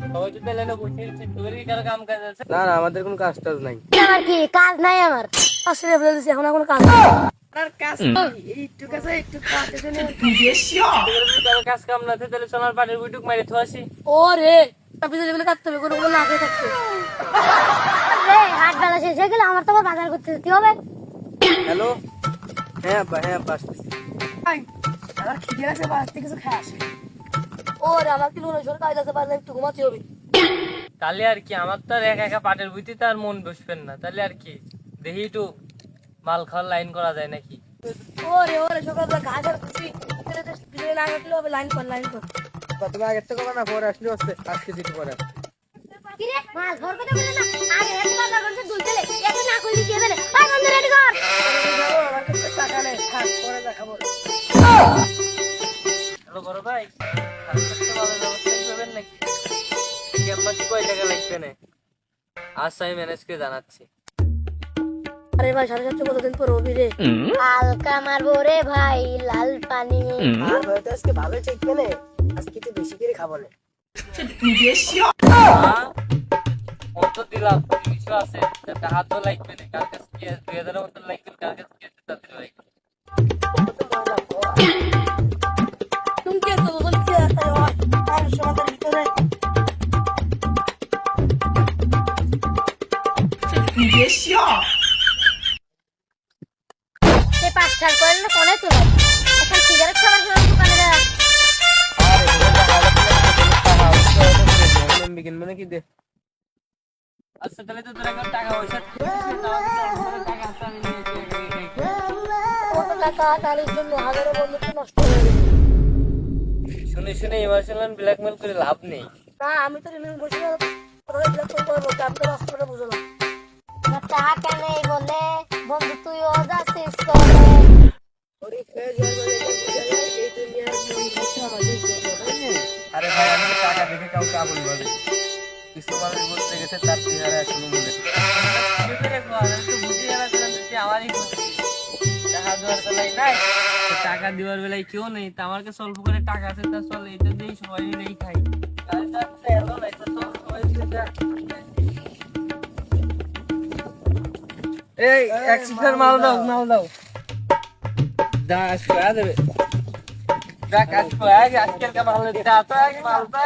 না না না আমাদের কোনো কাজ টাজ নাই। আমার কি কাজ নাই আমার? অস্ট্রেলিয়া ফেলে দিচ্ছি এখন কাজ আপনার কাজ একটু কাছে একটু কাজ তোর কাজ কাম না তাহলে সোনার পাটের বুইটুক মারি তো আসি। ও রে তারপরে লেভেলে কাটতে হবে কোনো কোনো না খেয়ে থাকতে। হাট বেলা শেষ হয়ে গেলে আমার তো আবার বাজার করতে যেতে হবে। হ্যালো? হ্যাঁ আব্বা হ্যাঁ আব্বা আসতেছি। আমার খিদে আছে বাড়িতে কিছু খায় আসে। ও রে আমার কি লোন সরকার কাজ আছে বাজার একটু ঘুমাতে হবে। তাহলে আর কি আমার তো আর একা একা পাটের বুইতে তো আর মন বসবেন না। তাহলে আর কি দেখি একটু মাল খাওয়ার লাইন করা যায় নাকি? ও রে ও সকালবেলা ঘাস আর খুশি না কাটলে হবে লাইন কর লাইন কর। তুমি আগের থেকে না পরে আসলে হচ্ছে আজকে যেতে পরে। কি রে? ধর কথা বলে না। আগে হেড বাজার করতে দুলতে লে এত না কইলি দিয়ে দেলে আই বন্ধ রেডি কর। টাকা নেই থাক পরে দেখাবো। হ্যালো বড় ভাই। না আচ্ছা লাল পানি আজকে ভালো চেকবে বেশি করে খাব না? কত দিলাম কিছু আছে টাকা তো লাগবে না কার কাছে দুই হাজারের মতো লাগবে কার কাছে তাদের লাগবে করেন না কোনে তো এখন সিগারেট খাবার সময় দোকানে দেয় বিকেন মানে কি দে আচ্ছা তাহলে তো তোর এখন টাকা পয়সা টাকা আছে আমি কত টাকা তারির জন্য হাজারো বন্ধুত্ব নষ্ট হয়ে গেছে। শুনে শুনে ইমোশনাল ব্ল্যাকমেল করে লাভ নেই। না আমি তো রিমিন বসে ওরা ব্লক করব আমি তো রাস্তাটা বুঝলাম টাকা নেই বলে? বন্ধু তুইও যাচ্ছিস করে টাকা দেওয়ার বেলায় কেউ নেই, তো আমার কাছে অল্প করে টাকা আছে, তা চল এটা দিয়েই সবাই মিলেই খাই। এই, এক মাল দাও মাল দাও। যা আজকে আ দেবে দেখ আজকে আজকের কা ভালো দিতে মালটা